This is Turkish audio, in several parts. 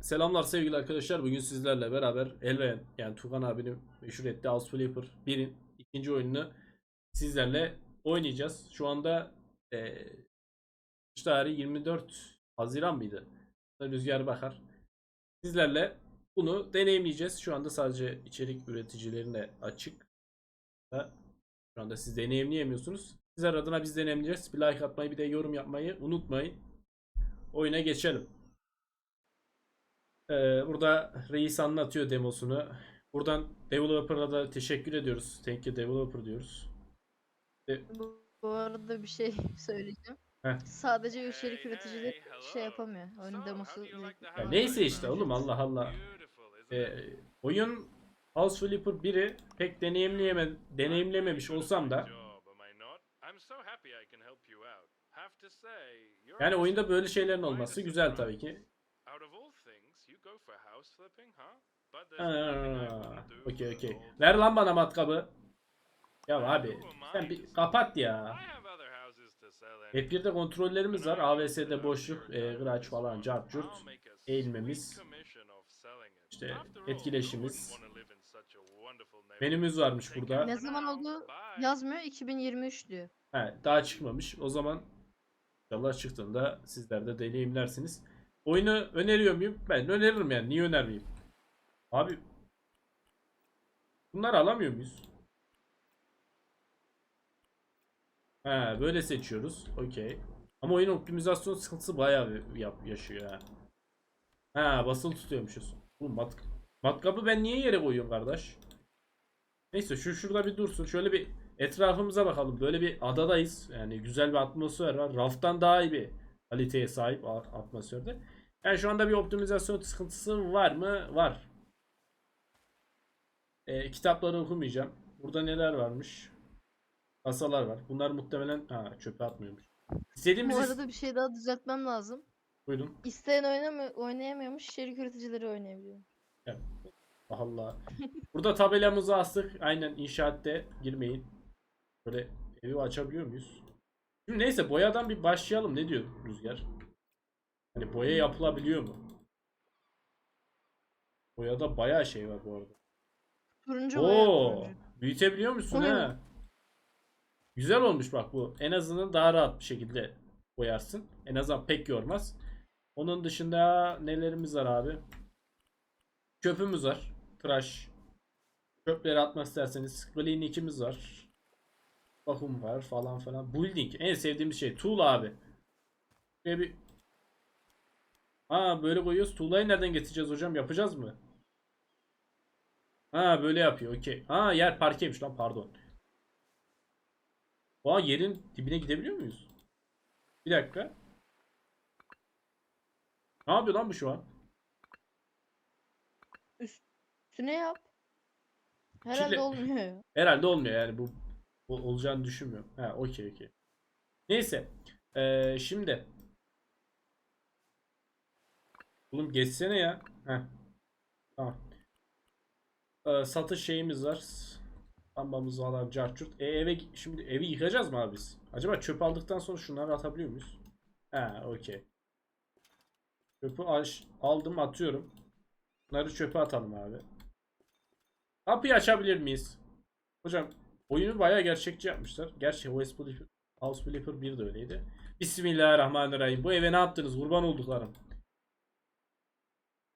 Selamlar sevgili arkadaşlar. Bugün sizlerle beraber Elven yani Tugan abinin meşhur ettiği House Flipper 1'in ikinci oyununu sizlerle oynayacağız. Şu anda işte tarihi 24 Haziran mıydı? Rüzgar bakar. Sizlerle bunu deneyimleyeceğiz. Şu anda sadece içerik üreticilerine açık. Şu anda siz deneyimleyemiyorsunuz. Sizler adına biz deneyimleyeceğiz. Bir like atmayı bir de yorum yapmayı unutmayın. Oyuna geçelim. Ee, burada reis anlatıyor demosunu. Buradan developer'a da teşekkür ediyoruz. Thank you developer diyoruz. Bu, bu arada bir şey söyleyeceğim. Heh. Sadece içerik üreticileri şey yapamıyor. Oyunun demosu. Ya neyse işte oğlum Allah Allah. Ee, oyun House Flipper 1'i pek deneyimleyeme, deneyimlememiş olsam da yani oyunda böyle şeylerin olması güzel tabii ki. Aa, Okey okey. Ver lan bana matkabı. Ya abi sen bir kapat ya. F1'de kontrollerimiz var. AVS'de boşluk, e, gıraç falan, cart curt. Eğilmemiz. İşte etkileşimiz. Menümüz varmış burada. Ne zaman oldu yazmıyor 2023 diyor. He, daha çıkmamış. O zaman inşallah çıktığında sizler de deneyimlersiniz. Oyunu öneriyor muyum? Ben öneririm yani. Niye önermeyeyim? Abi bunları alamıyor muyuz? He, böyle seçiyoruz. Okey. Ama oyun optimizasyon sıkıntısı bayağı yap, yaşıyor ha. Ha, basılı tutuyormuşuz. Bu mat matkabı ben niye yere koyuyorum kardeş? Neyse şu şurada bir dursun. Şöyle bir etrafımıza bakalım. Böyle bir adadayız. Yani güzel bir atmosfer var. Raftan daha iyi bir kaliteye sahip atmosferde. Yani şu anda bir optimizasyon sıkıntısı var mı? Var. Ee, kitapları okumayacağım. Burada neler varmış? Kasalar var. Bunlar muhtemelen ha, çöpe atmıyormuş. İstediğimiz Bu arada bir şey daha düzeltmem lazım. Buyurun. İsteyen oynamıyor, oynayamıyormuş. İçerik üreticileri oynayabiliyor. Allah Allah. Burada tabelamızı astık. Aynen inşaatte girmeyin. Böyle evi açabiliyor muyuz? Şimdi neyse boyadan bir başlayalım. Ne diyor Rüzgar? Hani boya yapılabiliyor mu? Boyada bayağı şey var bu arada. Turuncu Oo, turuncu. büyütebiliyor musun ne ha? Güzel olmuş bak bu. En azından daha rahat bir şekilde boyarsın. En azından pek yormaz. Onun dışında nelerimiz var abi? Çöpümüz var. Tıraş. Çöpleri atmak isterseniz. Clean ikimiz var. Bakım var falan falan. Building. En sevdiğimiz şey. Tool abi. Şöyle bir Ha böyle koyuyoruz. Tuğlayı nereden getireceğiz hocam? Yapacağız mı? Ha böyle yapıyor. Okey. Ha yer parkeymiş lan pardon. Aa yerin dibine gidebiliyor muyuz? Bir dakika. Ne yapıyor lan bu şu an? Üstüne yap. Herhalde Çile- olmuyor. Herhalde olmuyor yani bu, bu olacağını düşünmüyorum. Ha okey okey. Neyse. Ee, şimdi. Oğlum geçsene ya. Heh. Tamam. Ee, satış şeyimiz var. Lambamız falan carçurt. E, eve şimdi evi yıkacağız mı abi biz? Acaba çöp aldıktan sonra şunları atabiliyor muyuz? Ha okey. Çöpü aldım atıyorum. Bunları çöpe atalım abi. Kapıyı açabilir miyiz? Hocam oyunu bayağı gerçekçi yapmışlar. Gerçi House Flipper, House Flipper 1 de öyleydi. Bismillahirrahmanirrahim. Bu eve ne yaptınız? Kurban olduklarım.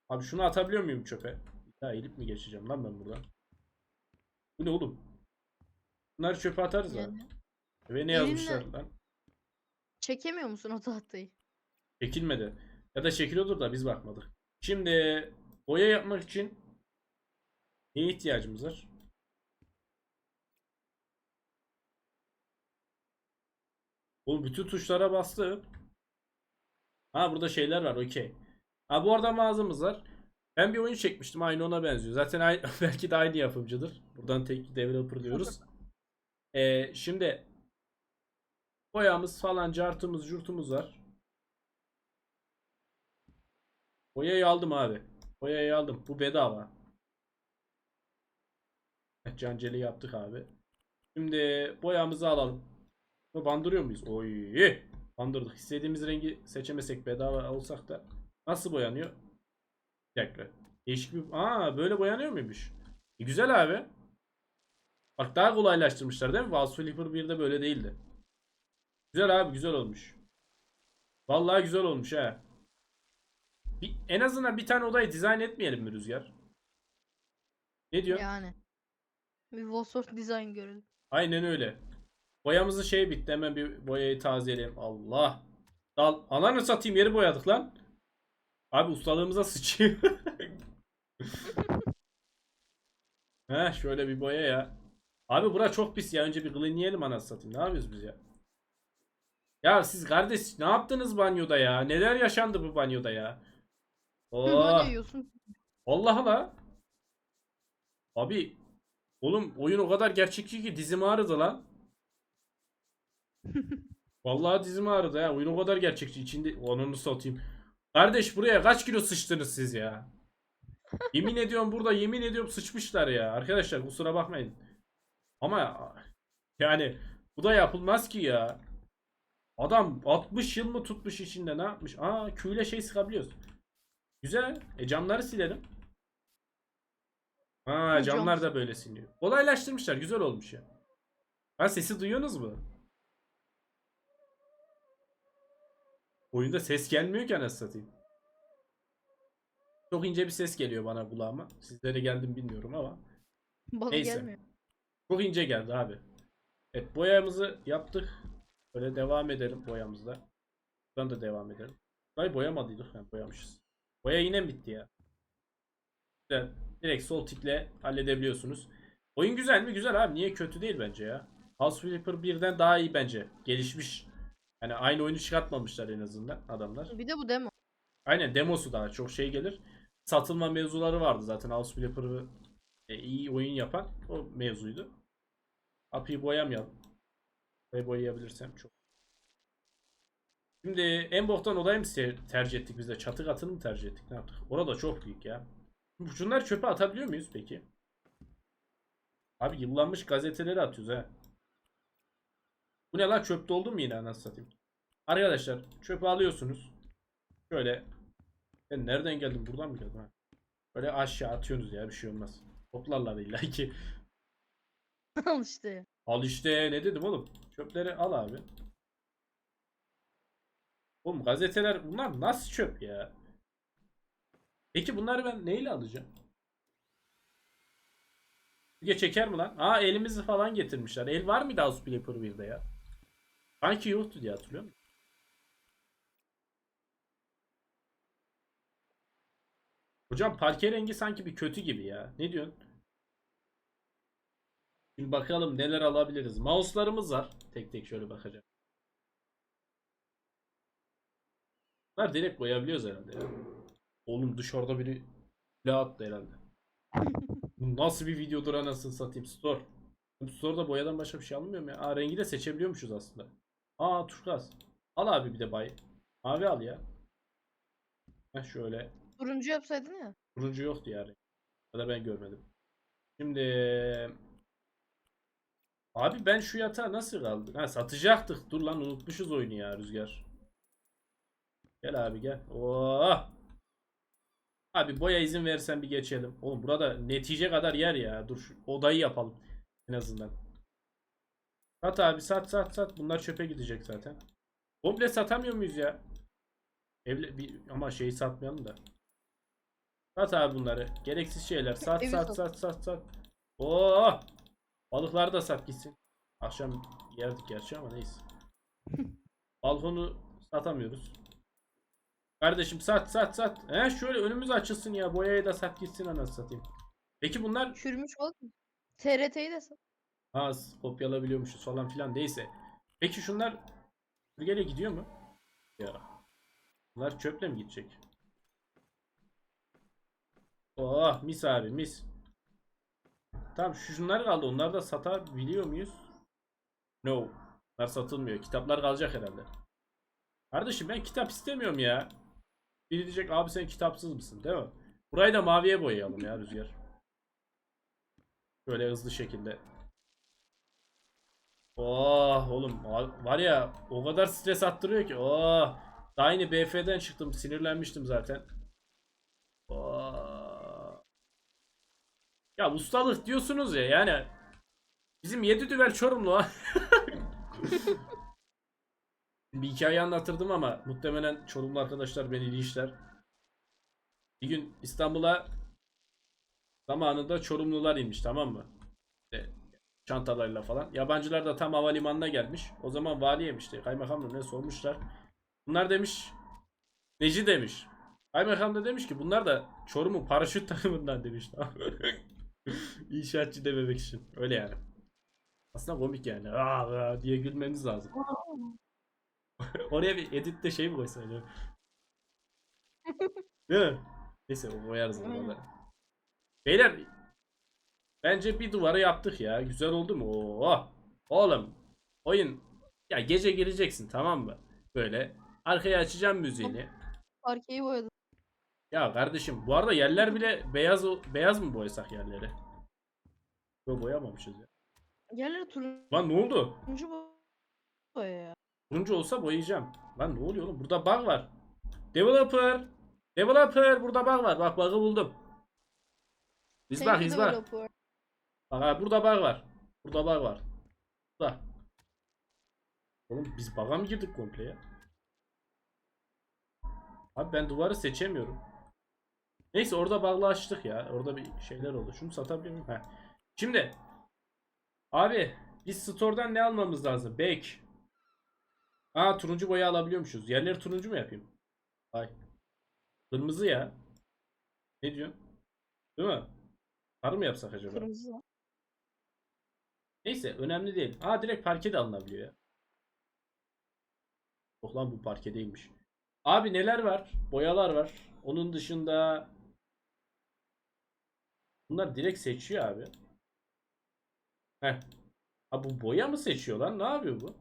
Abi şunu atabiliyor muyum çöpe? Ya eğilip mi geçeceğim lan ben buradan? Bu ne oğlum? Bunları çöpe atarız Yani. abi. Eve ne Elinle- yazmışlar lan? Çekemiyor musun o tahtayı? Çekilmedi. Ya da çekiliyordur da biz bakmadık. Şimdi boya yapmak için neye ihtiyacımız var? Oğlum bütün tuşlara bastım. Ha burada şeyler var okey. Ha bu arada mağazamız var. Ben bir oyun çekmiştim aynı ona benziyor. Zaten aynı, belki de aynı yapımcıdır. Buradan tek developer diyoruz. Ee, şimdi boyamız falan cartımız jurtumuz var. Boyayı aldım abi. Boyayı aldım. Bu bedava. Canceli yaptık abi. Şimdi boyamızı alalım. Bandırıyor muyuz? Oy. Bandırdık. İstediğimiz rengi seçemesek bedava olsak da nasıl boyanıyor? Bir dakika. Değişik bir... Aa böyle boyanıyor muymuş? E, güzel abi. Bak daha kolaylaştırmışlar değil mi? Vaz Flipper 1'de böyle değildi. Güzel abi güzel olmuş. Vallahi güzel olmuş ha. Bir, en azından bir tane odayı dizayn etmeyelim mi Rüzgar? Ne diyor? Yani. Bir Wolfsburg design görelim. Aynen öyle. Boyamızın şey bitti. Hemen bir boyayı tazeleyelim. Allah. Dal. Ananı satayım yeri boyadık lan. Abi ustalığımıza sıçıyor. Heh şöyle bir boya ya. Abi bura çok pis ya. Önce bir cleanleyelim anasını satayım. Ne yapıyoruz biz ya? Ya siz kardeş ne yaptınız banyoda ya? Neler yaşandı bu banyoda ya? Hı, Oh. Hadi yiyorsun. Allah Allah. Abi oğlum oyun o kadar gerçekçi ki dizim ağrıdı lan. Vallahi dizim ağrıdı ya. Oyun o kadar gerçekçi. İçinde onu satayım. Kardeş buraya kaç kilo sıçtınız siz ya? Yemin ediyorum burada yemin ediyorum sıçmışlar ya. Arkadaşlar kusura bakmayın. Ama yani bu da yapılmaz ki ya. Adam 60 yıl mı tutmuş içinde ne yapmış? Aa küyle şey sıkabiliyoruz. Güzel. E camları silelim. Ha camlar cam- da böyle siliniyor. Kolaylaştırmışlar. Güzel olmuş ya. Ha sesi duyuyorsunuz mu? Oyunda ses gelmiyor ki anasını satayım. Çok ince bir ses geliyor bana kulağıma. Sizlere geldim bilmiyorum ama. Bana Neyse. gelmiyor. Çok ince geldi abi. Evet boyamızı yaptık. Böyle devam edelim boyamızda. Buradan da devam edelim. Burayı boyamadıydık. Yani boyamışız. Boya yine mi bitti ya? Güzel. Direkt sol tıkla halledebiliyorsunuz. Oyun güzel mi? Güzel abi. Niye kötü değil bence ya. House Flipper 1'den daha iyi bence. Gelişmiş. Yani aynı oyunu çıkartmamışlar en azından adamlar. Bir de bu demo. Aynen demosu daha çok şey gelir. Satılma mevzuları vardı zaten House Flipper'ı e, iyi oyun yapan o mevzuydu. API'yi boyamayalım. Ve boyayabilirsem çok. Şimdi en boktan odayı mı tercih ettik biz de? Çatı katını mı tercih ettik? Ne yaptık? Orada çok büyük ya. Şunları çöpe atabiliyor muyuz peki? Abi yıllanmış gazeteleri atıyoruz ha. Bu ne lan çöp doldu mu yine anasını satayım. Arkadaşlar çöpü alıyorsunuz. Şöyle. Ben nereden geldim? Buradan mı geldim? Ha. Böyle aşağı atıyorsunuz ya bir şey olmaz. Toplarlar illa ki. Al işte. Al işte ne dedim oğlum. Çöpleri al abi. Oğlum gazeteler bunlar nasıl çöp ya? Peki bunları ben neyle alacağım? Süpürge çeker mi lan? Aa elimizi falan getirmişler. El var mıydı House Flipper 1'de ya? Sanki yoktu diye hatırlıyorum. Hocam parke rengi sanki bir kötü gibi ya. Ne diyorsun? Şimdi bakalım neler alabiliriz. Mouse'larımız var. Tek tek şöyle bakacağım. Bunlar direkt koyabiliyoruz herhalde ya. Oğlum dışarıda biri silah attı herhalde. Bu nasıl bir videodur anasını satayım store. Bu Store'da boyadan başka bir şey almıyor mu ya? Aa rengi de seçebiliyormuşuz aslında. Aa turkuaz. Al abi bir de bay. Mavi al ya. Heh şöyle. Turuncu yapsaydın ya. Turuncu yoktu yani. Ya da ben görmedim. Şimdi Abi ben şu yatağı nasıl kaldı? Ha satacaktık. Dur lan unutmuşuz oyunu ya Rüzgar. Gel abi gel. Oh. Abi boya izin versen bir geçelim. Oğlum burada netice kadar yer ya. Dur şu odayı yapalım en azından. Sat abi sat sat sat. Bunlar çöpe gidecek zaten. Komple satamıyor muyuz ya? Evle bir ama şeyi satmayalım da. Sat abi bunları. Gereksiz şeyler. Sat Evi sat sat. sat sat sat. Oo! Balıkları da sat gitsin. Akşam yerdik gerçi ama neyse. Balkonu satamıyoruz. Kardeşim sat sat sat. He şöyle önümüz açılsın ya. Boyayı da sat gitsin anasını satayım. Peki bunlar Çürümüş mı? TRT'yi de sat. Az kopyalabiliyormuşuz falan filan neyse. Peki şunlar Burger'e gidiyor mu? Ya. Bunlar çöple mi gidecek? Oh mis abi mis. Tamam şu şunlar kaldı. Onları da satabiliyor muyuz? No. Bunlar satılmıyor. Kitaplar kalacak herhalde. Kardeşim ben kitap istemiyorum ya. Biri diyecek abi sen kitapsız mısın değil mi? Burayı da maviye boyayalım ya Rüzgar. Böyle hızlı şekilde. Oh oğlum var ya o kadar stres attırıyor ki. Oh. Daha yeni BF'den çıktım. Sinirlenmiştim zaten. Oh. Ya ustalık diyorsunuz ya yani bizim yedi düvel Çorumlu ha. bir hikaye anlatırdım ama muhtemelen Çorumlu arkadaşlar beni linçler. Bir gün İstanbul'a zamanında Çorumlular inmiş tamam mı? İşte çantalarıyla falan. Yabancılar da tam havalimanına gelmiş. O zaman valiyeymişti. Kaymakam mı ne sormuşlar. Bunlar demiş Neci demiş. Kaymakam da demiş ki bunlar da Çorum'un paraşüt takımından demiş. İnşaatçı dememek için. Öyle yani. Aslında komik yani. Aa, aa diye gülmemiz lazım. Oraya bir editte şey mi koysa acaba? Değil mi? Neyse o koyarız da. Beyler bence bir duvarı yaptık ya. Güzel oldu mu? Oo. Oğlum oyun ya gece gireceksin tamam mı? Böyle arkaya açacağım müziğini. Parkeyi boyadım. Ya kardeşim bu arada yerler bile beyaz beyaz mı boyasak yerleri? Yok boyamamışız ya. Yerleri turuncu Lan ne oldu? boya ya. Turuncu olsa boyayacağım. Lan ne oluyor oğlum? Burada bug var. Developer. Developer burada bug var. Bak bug'ı buldum. Biz bak Thank you iz bak. burada bug var. Burada bug var. Burada. Oğlum biz bug'a mı girdik komple ya? Abi ben duvarı seçemiyorum. Neyse orada bug'la açtık ya. Orada bir şeyler oldu. Şunu satabiliyor muyum? Heh. Şimdi. Abi biz store'dan ne almamız lazım? Bake. Aa turuncu boya alabiliyormuşuz. Yerleri turuncu mu yapayım? Ay. Kırmızı ya. Ne diyorsun? Değil mi? Sarı mı yapsak acaba? Kırmızı. Neyse önemli değil. Aa direkt parke de alınabiliyor ya. Oh lan bu parke değilmiş. Abi neler var? Boyalar var. Onun dışında bunlar direkt seçiyor abi. Heh. Ha bu boya mı seçiyor lan? Ne yapıyor bu?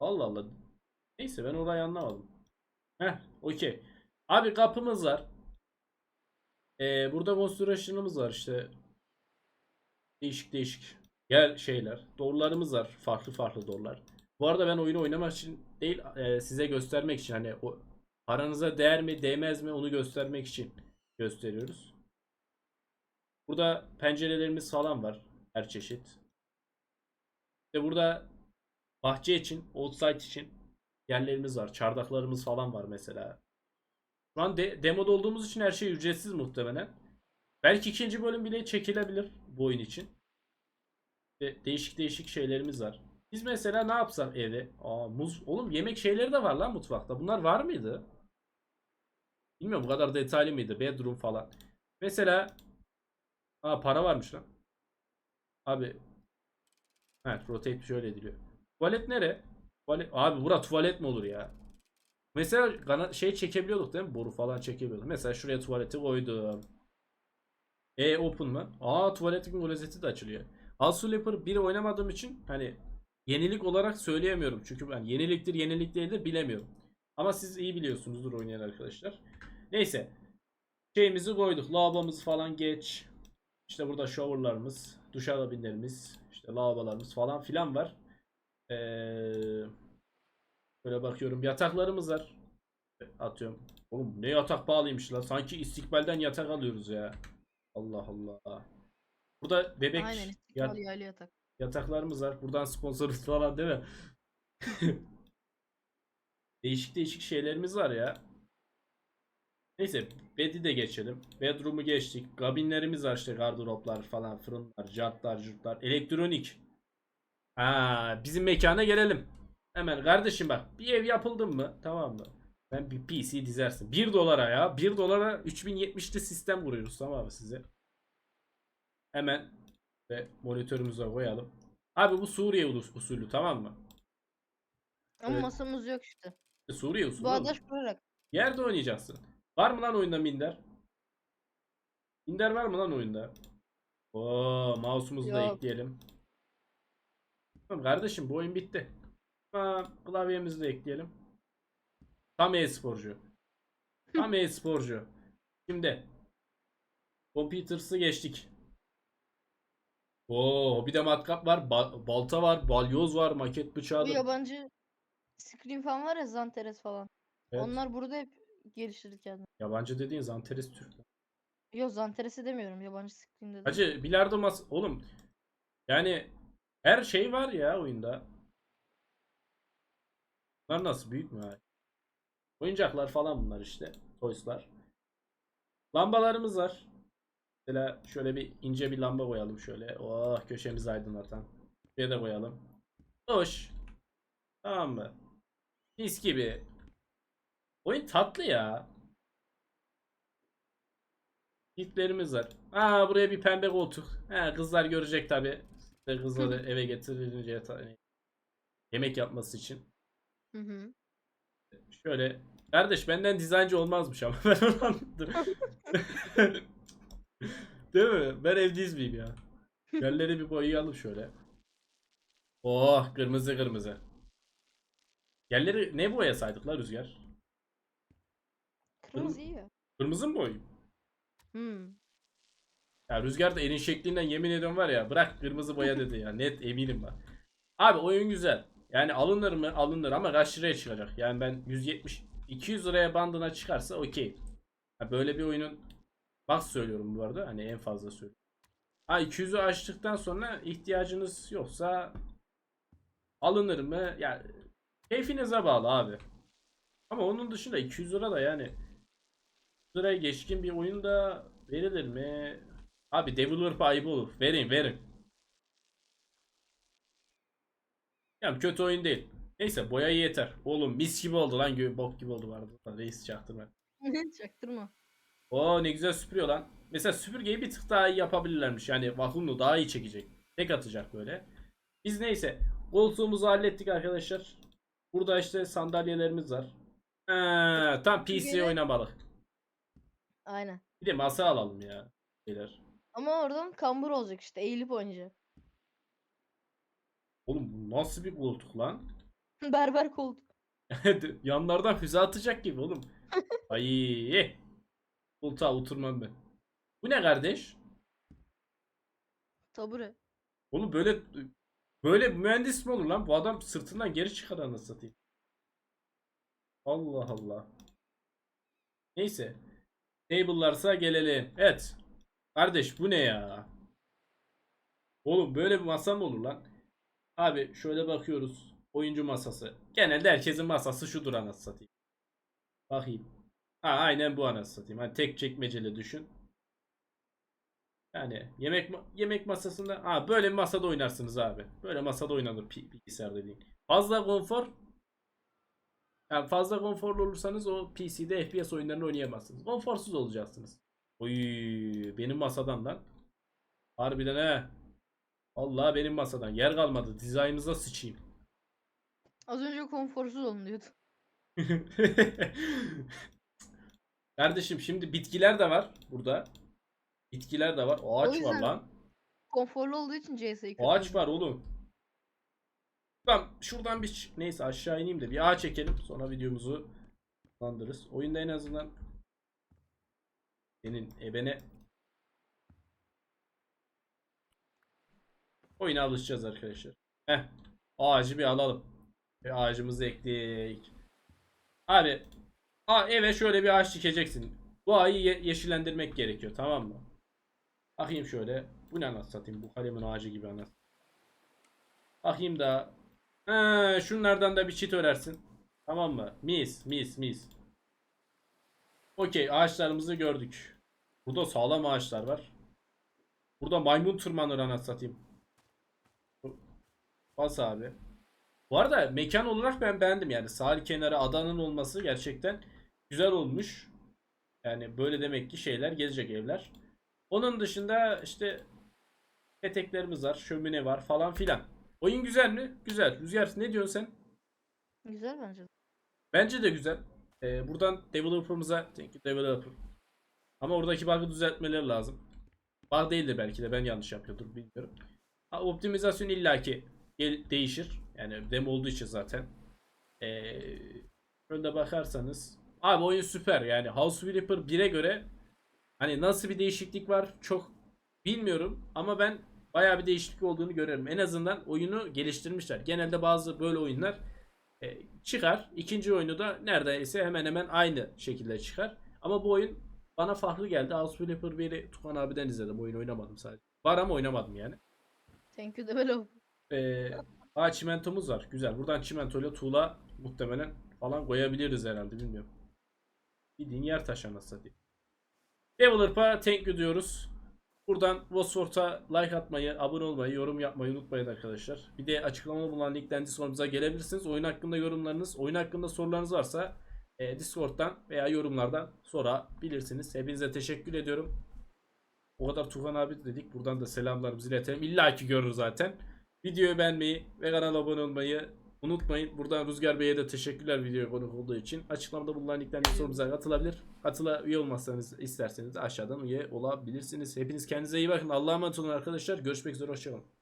Allah Allah. Neyse ben orayı anlamadım. Heh, okey. Abi kapımız var. Ee, burada monstration'ımız var işte. Değişik değişik yer şeyler. Doğrularımız var. Farklı farklı doğrular. Bu arada ben oyunu oynamak için değil e, size göstermek için hani o paranıza değer mi değmez mi onu göstermek için gösteriyoruz. Burada pencerelerimiz falan var. Her çeşit. Ve burada bahçe için, outside için yerlerimiz var. Çardaklarımız falan var mesela. Şu an de- demoda olduğumuz için her şey ücretsiz muhtemelen. Belki ikinci bölüm bile çekilebilir bu oyun için. Ve değişik değişik şeylerimiz var. Biz mesela ne yapsak evde? Aa muz. Oğlum yemek şeyleri de var lan mutfakta. Bunlar var mıydı? Bilmiyorum bu kadar detaylı mıydı? Bedroom falan. Mesela Aa para varmış lan. Abi Evet rotate şöyle ediliyor. Tuvalet nere? Tuvalet... Abi bura tuvalet mi olur ya? Mesela şey çekebiliyorduk değil mi? Boru falan çekebiliyorduk. Mesela şuraya tuvaleti koydum. E open mı? Aa tuvaletin klozeti de açılıyor. House Flipper 1 oynamadığım için hani yenilik olarak söyleyemiyorum. Çünkü ben yeniliktir yenilik değildir bilemiyorum. Ama siz iyi biliyorsunuzdur oynayan arkadaşlar. Neyse. Şeyimizi koyduk. Lavabomuz falan geç. İşte burada showerlarımız, duş alabinlerimiz, işte lavabolarımız falan filan var. Ee, böyle bakıyorum. Yataklarımız var. Atıyorum. Oğlum ne yatak pahalıymış lan. Sanki istikbalden yatak alıyoruz ya. Allah Allah. Burada bebek Aynen. yat- yaylı yatak. yataklarımız var. Buradan sponsoruz falan değil mi? değişik değişik şeylerimiz var ya. Neyse bed'i de geçelim. Bedroom'u geçtik. Kabinlerimiz var işte gardıroplar falan fırınlar, cartlar, curtlar. Elektronik. Ha, bizim mekana gelelim. Hemen kardeşim bak bir ev yapıldı mı tamam mı? Ben bir PC dizersin. 1 dolara ya. 1 dolara 3070'li sistem kuruyoruz tamam mı size? Hemen ve monitörümüze koyalım. Abi bu Suriye usulü tamam mı? Ama Evet. masamız yok işte. E, Suriye usulü. oğlum. Bağdaş kurarak. Yerde oynayacaksın. Var mı lan oyunda minder? Minder var mı lan oyunda? Oo, mouse'umuzu da ekleyelim. Tamam kardeşim bu oyun bitti. Klavyemizi de ekleyelim. Tam e-sporcu. Tam e-sporcu. Şimdi Computers'ı geçtik. Oo, bir de matkap var, ba- balta var, balyoz var, maket bıçağı. Bu da- yabancı screen falan var ya Zanteres falan. Evet. Onlar burada hep geliştirdi kendini. Yabancı dediğin Zanteres Türk. Yo Zanteres'i demiyorum. Yabancı screen dedim. Hacı bilardo mas oğlum yani her şey var ya oyunda. Bunlar nasıl büyük mü? ha? Oyuncaklar falan bunlar işte. Toyslar. Lambalarımız var. Mesela şöyle bir ince bir lamba koyalım şöyle. Oh köşemizi aydınlatan. Bir de koyalım. Hoş. Tamam mı? Mis gibi. Oyun tatlı ya. Hitlerimiz var. Aa buraya bir pembe koltuk. Ha kızlar görecek tabi. İşte kızları eve getirilince yemek yapması için. Hı hı. Şöyle kardeş benden dizayncı olmazmış ama ben onu anladım. Değil mi? Ben evciz miyim ya? Yerleri bir boyayalım şöyle. Oh kırmızı kırmızı. Yerleri ne boyasaydık la Rüzgar? Kırmızı iyi ya. Kırmızı mı boyayım? Hmm. Ya Rüzgar da elin şeklinden yemin ediyorum var ya bırak kırmızı boya dedi ya net eminim ben. Abi oyun güzel. Yani alınır mı? Alınır ama kaç liraya çıkacak? Yani ben 170 200 liraya bandına çıkarsa okey. Böyle bir oyunun bak söylüyorum bu arada hani en fazla söylüyorum. Ha 200'ü açtıktan sonra ihtiyacınız yoksa alınır mı? Ya keyfinize bağlı abi. Ama onun dışında 200 lira da yani 100 liraya geçkin bir oyun da verilir mi? Abi developer ayıbı olur. Verin verin. Yani kötü oyun değil. Neyse boyayı yeter. Oğlum mis gibi oldu lan. Gö bok gibi oldu vardı. Reis çaktırma. Çaktırma. Oo ne güzel süpürüyor lan. Mesela süpürgeyi bir tık daha iyi yapabilirlermiş. Yani vakumlu daha iyi çekecek. Tek atacak böyle. Biz neyse koltuğumuzu hallettik arkadaşlar. Burada işte sandalyelerimiz var. Ha, tam PC Süpürgeyle- oynamalık. Aynen. Bir de masa alalım ya. Beyler. Ama oradan kambur olacak işte. Eğilip oynayacak. Nasıl bir koltuk lan? Berber koltuk. Yanlardan füze atacak gibi oğlum. Ay. Koltuğa oturmam ben. Bu ne kardeş? Tabure. Oğlum böyle böyle mühendis mi olur lan? Bu adam sırtından geri çıkar anasını satayım. Allah Allah. Neyse. Table'larsa gelelim. Evet. Kardeş bu ne ya? Oğlum böyle bir masa mı olur lan? Abi şöyle bakıyoruz. Oyuncu masası. Genelde herkesin masası şudur anasını satayım. Bakayım. Ha aynen bu anasını satayım. Hani tek çekmeceli düşün. Yani yemek yemek masasında ha böyle masada oynarsınız abi. Böyle masada oynanır bilgisayar dediğin. Fazla konfor yani fazla konforlu olursanız o PC'de FPS oyunlarını oynayamazsınız. Konforsuz olacaksınız. Oy benim masadan lan. Harbiden he. Allah benim masadan yer kalmadı. Dizaynınıza sıçayım. Az önce konforsuz olun diyordu. Kardeşim şimdi bitkiler de var burada. Bitkiler de var. Ağaç var yüzden- lan. Konforlu olduğu için CS'yi kötü Ağaç var oğlum. Tamam şuradan bir ç- neyse aşağı ineyim de bir ağaç çekelim sonra videomuzu landırırız. Oyunda en azından senin ebene oyuna alışacağız arkadaşlar. Heh. Ağacı bir alalım. Ve ağacımızı ekledik. Abi a, eve şöyle bir ağaç dikeceksin. Bu ağayı ye- yeşillendirmek gerekiyor tamam mı? Bakayım şöyle. Bu ne anasını satayım? Bu kalemin ağacı gibi anasını. Bakayım da. Ha, şunlardan da bir çit örersin. Tamam mı? Mis mis mis. Okey ağaçlarımızı gördük. Burada sağlam ağaçlar var. Burada maymun tırmanır anasını satayım. Bas abi. Bu arada mekan olarak ben beğendim yani. Sahil kenarı adanın olması gerçekten güzel olmuş. Yani böyle demek ki şeyler gelecek evler. Onun dışında işte peteklerimiz var, şömine var falan filan. Oyun güzel mi? Güzel. Rüzgar ne diyorsun sen? Güzel bence. Bence de güzel. Ee, buradan developer'ımıza thank you developer. Ama oradaki bug'ı düzeltmeleri lazım. Bug değildir belki de ben yanlış yapıyordur bilmiyorum. Ha, optimizasyon illaki değişir. Yani demo olduğu için zaten. Ee, şöyle bakarsanız abi oyun süper yani House Flipper 1'e göre hani nasıl bir değişiklik var çok bilmiyorum ama ben bayağı bir değişiklik olduğunu görüyorum. En azından oyunu geliştirmişler. Genelde bazı böyle oyunlar E, çıkar. İkinci oyunu da neredeyse hemen hemen aynı şekilde çıkar. Ama bu oyun bana farklı geldi. House Flipper 1'i Tukan abiden izledim. Oyun oynamadım sadece. Var ama oynamadım yani. Thank you develop. Ee, aa çimentomuz var. Güzel. Buradan çimentoyla tuğla muhtemelen falan koyabiliriz herhalde. Bilmiyorum. Bildiğin yer taşı anasını satayım. Developer'a thank you diyoruz. Buradan Vosfort'a like atmayı, abone olmayı, yorum yapmayı unutmayın arkadaşlar. Bir de açıklamada bulunan linkten Discord'umuza gelebilirsiniz. Oyun hakkında yorumlarınız, oyun hakkında sorularınız varsa e, Discord'dan veya yorumlardan sorabilirsiniz. Hepinize teşekkür ediyorum. O kadar Tufan abi dedik. Buradan da selamlarımızı iletelim. İlla ki görür zaten. Videoyu beğenmeyi ve kanala abone olmayı unutmayın. Buradan Rüzgar Bey'e de teşekkürler videoya konuk olduğu için. Açıklamada bulunan linkten sorumuza katılabilir. Katıla üye olmazsanız isterseniz aşağıdan üye olabilirsiniz. Hepiniz kendinize iyi bakın. Allah'a emanet olun arkadaşlar. Görüşmek üzere. Hoşçakalın.